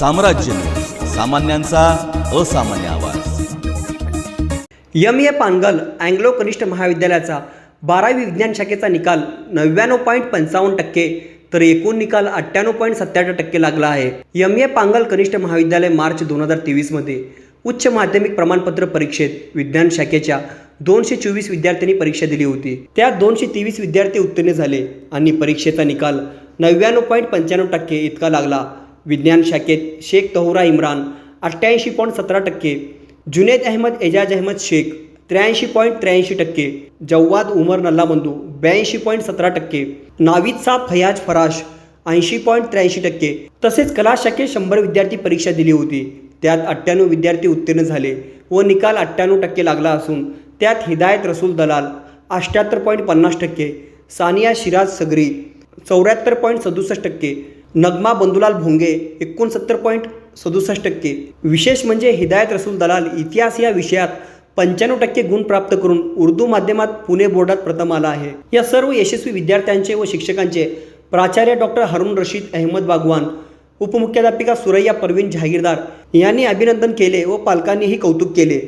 साम्राज्य. सामान्यांचा असामान्य आवाज. यम ए पानगल अँग्लो कनिष्ठ महाविद्यालयाचा बारावी विज्ञान शाखेचा निकाल नव्याण्णव पॉईंट पंचावन्न टक्के तर एकूण निकाल अठ्ठ्याण्णव पॉईंट सत्त्याहत्तर टक्के लागला आहे. यम ए पांगल कनिष्ठ महाविद्यालय मार्च दोन हजार तेवीसमध्ये उच्च माध्यमिक प्रमाणपत्र परीक्षेत विज्ञान शाखेच्या दोनशे चोवीस विद्यार्थ्यांनी परीक्षा दिली होती. त्यात दोनशे तेवीस विद्यार्थी उत्तीर्ण झाले आणि परीक्षेचा निकाल नव्याण्णव पॉईंट पंच्याण्णव टक्के इतका लागला. विज्ञान शाखेत शेख तहुरा इम्रान अठ्ठ्याऐंशी पॉईंट सतरा टक्के जुनेद अहमद एजाज अहमद शेख त्र्याऐंशी पॉईंट त्र्याऐंशी टक्के जव्वाद उमर नल्लाबंधू ब्याऐंशी पॉईंट सतरा टक्के नाविदसा फयाज फराश ऐंशी पॉईंट त्र्याऐंशी टक्के तसेच कला शाखेत शंभर विद्यार्थी परीक्षा दिली होती. त्यात अठ्ठ्याण्णव विद्यार्थी उत्तीर्ण झाले व निकाल अठ्ठ्याण्णव टक्के लागला असून त्यात हिदायत रसूल दलाल अष्ट्याहत्तर पॉईंट पन्नास टक्के सानिया शिराज सगरी चौऱ्याहत्तर पॉईंट सदुसष्ट टक्के नगमा बंधुलाल भोंगे एकोणसत्तर पॉईंट सदुसष्ट टक्के. विशेष म्हणजे हिदायत रसूल दलाल इतिहास या विषयात पंच्याण्णव टक्के गुण प्राप्त करून उर्दू माध्यमात पुणे बोर्डात प्रथम आला आहे. या सर्व यशस्वी विद्यार्थ्यांचे व शिक्षकांचे प्राचार्य डॉक्टर हरुण रशीद अहमद बागवान उपमुख्याध्यापिका सुरैया परवीन जहागीरदार यांनी अभिनंदन केले व पालकांनीही कौतुक केले.